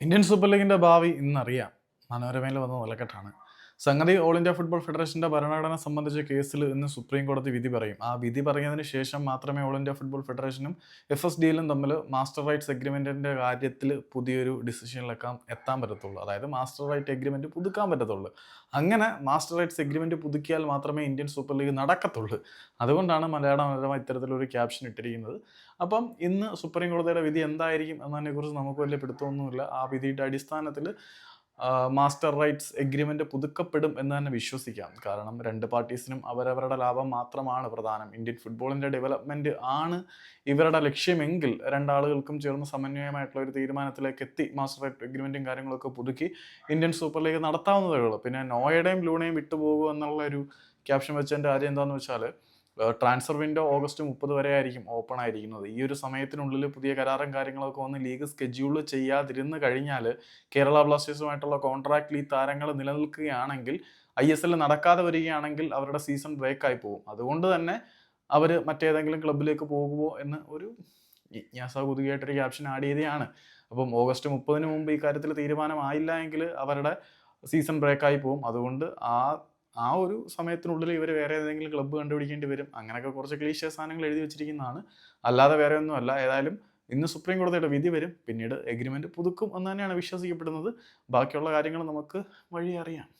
Indian super ലീഗിന്റെ ഭാവി ഇന്നറിയാം. മനോരമയിൽ വന്ന നിലക്കെട്ടാണ് സംഗതി ഓൾ ഇന്ത്യ ഫുട്ബോൾ ഫെഡറേഷന്റെ ഭരണഘടന സംബന്ധിച്ച കേസിൽ ഇന്ന് സുപ്രീം കോടതി വിധി പറയും. ആ വിധി പറഞ്ഞതിന് ശേഷം മാത്രമേ ഓൾ ഇന്ത്യ ഫുട്ബോൾ ഫെഡറേഷനും എഫ് എസ് ഡിയിലും തമ്മിൽ മാസ്റ്റർ റൈറ്റ്സ് എഗ്രിമെന്റിന്റെ കാര്യത്തിൽ പുതിയൊരു ഡിസിഷനിലെക്കാൻ എത്താൻ പറ്റത്തുള്ളൂ. അതായത് മാസ്റ്റർ റൈറ്റ് എഗ്രിമെന്റ് പുതുക്കാൻ പറ്റത്തുള്ളൂ. അങ്ങനെ മാസ്റ്റർ റൈറ്റ്സ് എഗ്രിമെന്റ് പുതുക്കിയാൽ മാത്രമേ ഇന്ത്യൻ സൂപ്പർ ലീഗ് നടക്കത്തുള്ളൂ. അതുകൊണ്ടാണ് മലയാള മനോരമ ഇത്തരത്തിലൊരു ക്യാപ്ഷൻ ഇട്ടിരിക്കുന്നത്. അപ്പം ഇന്ന് സുപ്രീം കോടതിയുടെ വിധി എന്തായിരിക്കും എന്നതിനെക്കുറിച്ച് നമുക്ക് വലിയ പിടുത്തമൊന്നുമില്ല. ആ വിധിയുടെ അടിസ്ഥാനത്തിൽ മാസ്റ്റർ റൈറ്റ്സ് എഗ്രിമെന്റ് പുതുക്കപ്പെടും എന്ന് തന്നെ വിശ്വസിക്കാം. കാരണം രണ്ട് പാർട്ടീസിനും അവരവരുടെ ലാഭം മാത്രമാണ് പ്രധാനം. ഇന്ത്യൻ ഫുട്ബോളിന്റെ ഡെവലപ്മെന്റ് ആണ് ഇവരുടെ ലക്ഷ്യമെങ്കിൽ രണ്ടാളുകൾക്കും ചേർന്ന് സമന്വയമായിട്ടുള്ള ഒരു തീരുമാനത്തിലേക്ക് എത്തി മാസ്റ്റർ റൈറ്റ് എഗ്രിമെന്റും കാര്യങ്ങളൊക്കെ പുതുക്കി ഇന്ത്യൻ സൂപ്പർ ലീഗ് നടത്താവുന്നതേ ഉള്ളൂ. പിന്നെ നോയയുടെയും ലൂണയും വിട്ടുപോകുക എന്നുള്ള ഒരു ക്യാപ്ഷൻ വെച്ചതിന്റെ കാര്യം എന്താണെന്ന് വെച്ചാൽ ട്രാൻസ്ഫർ വിൻഡോ ഓഗസ്റ്റ് മുപ്പത് വരെ ആയിരിക്കും ഓപ്പൺ ആയിരിക്കുന്നത്. ഈ ഒരു സമയത്തിനുള്ളിൽ പുതിയ കരാറും കാര്യങ്ങളൊക്കെ വന്ന് ലീഗ് സ്കെഡ്യൂൾ ചെയ്യാതിരുന്ന് കഴിഞ്ഞാൽ കേരള ബ്ലാസ്റ്റേഴ്സുമായിട്ടുള്ള കോൺട്രാക്റ്റിൽ ഈ താരങ്ങൾ നിലനിൽക്കുകയാണെങ്കിൽ ഐ എസ് എൽ നടക്കാതെ വരികയാണെങ്കിൽ അവരുടെ സീസൺ ബ്രേക്കായി പോകും. അതുകൊണ്ട് തന്നെ അവർ മറ്റേതെങ്കിലും ക്ലബിലേക്ക് പോകുമോ എന്ന് ഒരു ജിജ്ഞാസ കുതുകയായിട്ടൊരു ക്യാപ്ഷൻ ആഡ് ചെയ്തതാണ്. അപ്പം ഓഗസ്റ്റ് മുപ്പതിന് മുമ്പ് ഈ കാര്യത്തിൽ തീരുമാനമായില്ല എങ്കിൽ അവരുടെ സീസൺ ബ്രേക്കായി പോകും. അതുകൊണ്ട് ആ ആ ഒരു സമയത്തിനുള്ളിൽ ഇവർ വേറെ ഏതെങ്കിലും ക്ലബ്ബ് കണ്ടുപിടിക്കേണ്ടി വരും. അങ്ങനെയൊക്കെ കുറച്ച് ക്ലീശ സാധനങ്ങൾ എഴുതി വെച്ചിരിക്കുന്നതാണ്. അല്ലാതെ വേറെ ഒന്നുമല്ല ഏതായാലും ഇന്ന് സുപ്രീം കോടതിയുടെ വിധി വരും. പിന്നീട് എഗ്രിമെന്റ് പുതുക്കും എന്ന് തന്നെയാണ് വിശ്വസിക്കപ്പെടുന്നത്. ബാക്കിയുള്ള കാര്യങ്ങൾ നമുക്ക് വഴി അറിയാം